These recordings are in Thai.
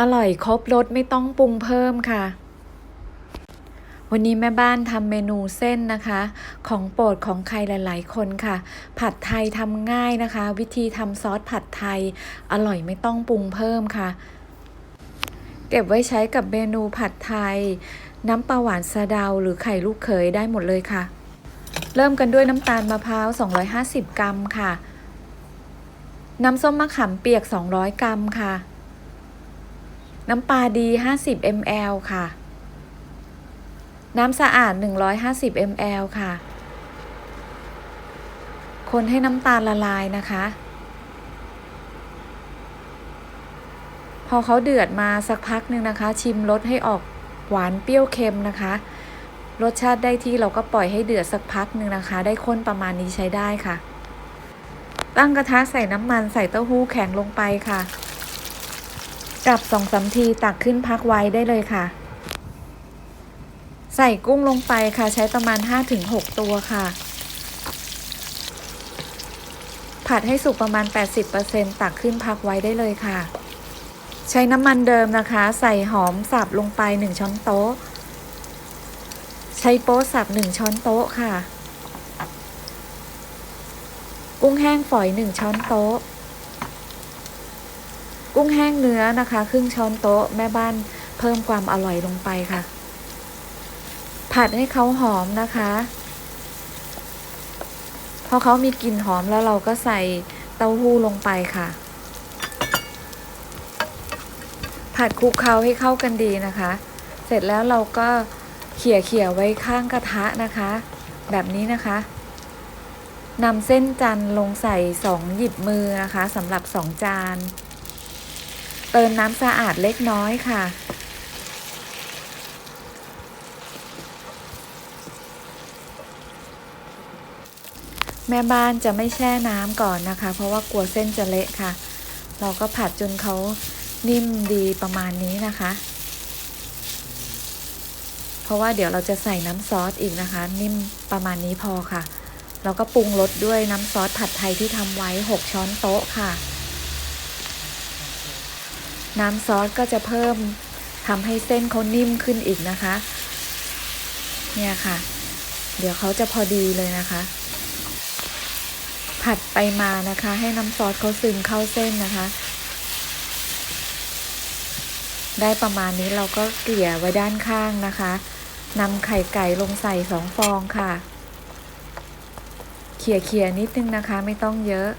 อร่อยครบรสไม่ต้องปรุงเพิ่มค่ะ วันนี้แม่บ้านทำเมนูเส้นนะคะ ของโปรดของใครหลาย ๆ คนค่ะ ผัดไทยทำง่ายนะคะ วิธีทำซอสผัดไทย อร่อยไม่ต้องปรุงเพิ่มค่ะ เก็บไว้ใช้กับเมนูผัดไทย น้ำปลาหวานสะเดาหรือไข่ลูกเขยได้หมดเลยค่ะ เริ่มกันด้วยน้ำตาลมะพร้าว 250 กรัมค่ะ น้ำส้มมะขามเปียก 200 กรัมค่ะ น้ำปลาดี 50 ml ค่ะ น้ำสะอาด 150 ml ค่ะ คนให้น้ำตาลละลายนะคะ พอเขาเดือดมาสักพักหนึ่งนะคะ ชิมรสให้ออกหวานเปรี้ยวเค็มนะคะ รสชาติได้ที่เราก็ปล่อยให้เดือดสักพักหนึ่งนะคะ ได้ข้นประมาณนี้ใช้ได้ค่ะ ตั้งกระทะใส่น้ำมันใส่เต้าหู้แข็งลงไปค่ะ กับสองสามทีตักขึ้นพักไว้ได้เลยค่ะ ใส่กุ้งลงไปค่ะใช้ประมาณ 5-6 ตัวค่ะ ผัดให้สุกประมาณ 80%ตักขึ้นพักไว้ได้เลยค่ะ ใช้น้ำมันเดิมนะคะ ใส่หอมสับลงไป 1 ช้อนโต๊ะ ใช้โป๊สับ 1 ช้อนโต๊ะค่ะ กุ้งแห้งฝอย 1 ช้อนโต๊ะ กุ้งแห้งเนื้อนะคะ ครึ่งช้อนโต๊ะแม่บ้านเพิ่มความอร่อยลงไปค่ะ ผัดให้เขาหอมนะคะพอเขามีกลิ่นหอมแล้วเราก็ใส่เต้าหู้ลงไปค่ะ ผัดคลุกเคล้าให้เข้ากันดีนะคะ เสร็จแล้วเราก็เขี่ยเขี่ยไว้ข้างกระทะนะคะ แบบนี้นะคะนำเส้นจันทร์ลงใส่สองหยิบมือนะคะสำหรับสองจาน ติมน้ำสะอาดเล็กน้อยค่ะ แม่บ้านจะไม่แช่น้ำก่อนนะคะ เพราะว่ากลัวเส้นจะเละค่ะ เราก็ผัดจนเขานิ่มดีประมาณนี้นะคะ เพราะว่าเดี๋ยวเราจะใส่น้ำซอสอีกนะคะ นิ่มประมาณนี้พอค่ะเราก็ปรุงรสด้วยน้ำซอสผัดไทยที่ทำไว้ 6 ช้อนโต๊ะค่ะ น้ำซอสก็จะเพิ่มทำให้เส้นเขานิ่มขึ้นอีกนะคะ เนี่ยค่ะ เดี๋ยวเขาจะพอดีเลยนะคะ ผัดไปมานะคะ ให้น้ำซอสเขาซึมเข้าเส้นนะคะ ได้ประมาณนี้เราก็เกลี่ยไว้ด้านข้างนะคะนำไข่ไก่ลงใส่สองฟองค่ะ เขี่ยเขี่ยนิดนึงนะคะ ไม่ต้องเยอะ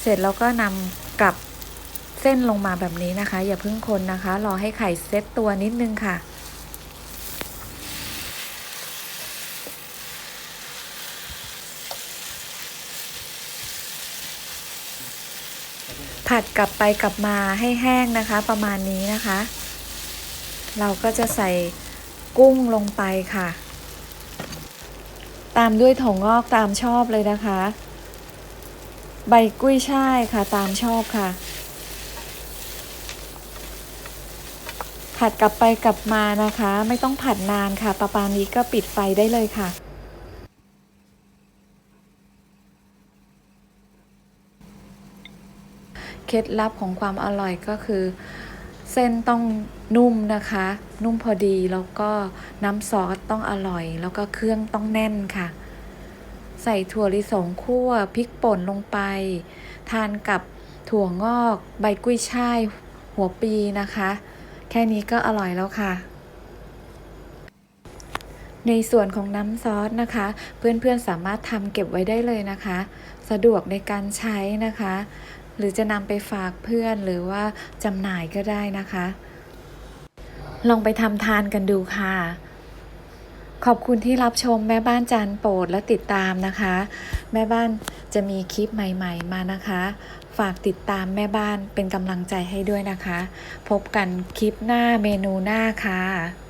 เสร็จแล้วก็นำกลับ เส้นลงมาแบบนี้นะคะ อย่าเพิ่งคนนะคะ รอให้ไข่เซตตัวนิดนึงค่ะ ผัดกลับไปกลับมาให้แห้งนะคะ ประมาณนี้นะคะ เราก็จะใส่กุ้งลงไปค่ะ ตามด้วยถั่วงอกตามชอบเลยนะคะ ใบกุ้ยช่ายค่ะตามชอบค่ะ ผัดกลับไปกลับมานะคะ ไม่ต้องผัดนานค่ะ ประมานี้ก็ปิดไฟได้เลยค่ะ เคล็ดลับของความอร่อยก็คือ เส้นต้องนุ่มนะคะ นุ่มพอดีแล้วก็น้ำซอสต้องอร่อย แล้วก็เครื่องต้องแน่นค่ะ ใส่ถั่วลิสงคั่วพริกป่นลงไป ทานกับถั่วงอก ใบกุ้ยช่าย หัวปีนะคะ แค่นี้ก็อร่อยแล้วค่ะ ในส่วนของน้ำซอสนะคะ เพื่อนๆสามารถทำเก็บไว้ได้เลยนะคะ สะดวกในการใช้นะคะ หรือจะนำไปฝากเพื่อนหรือว่าจำหน่ายก็ได้นะคะ ลองไปทำทานกันดูค่ะขอบคุณที่รับชมแม่บ้านจานโปรดและติดตามนะคะ แม่บ้านจะมีคลิปใหม่ ๆ มานะคะ ฝากติดตามแม่บ้านเป็นกำลังใจให้ด้วยนะคะ พบกันคลิปหน้าเมนูหน้าค่ะ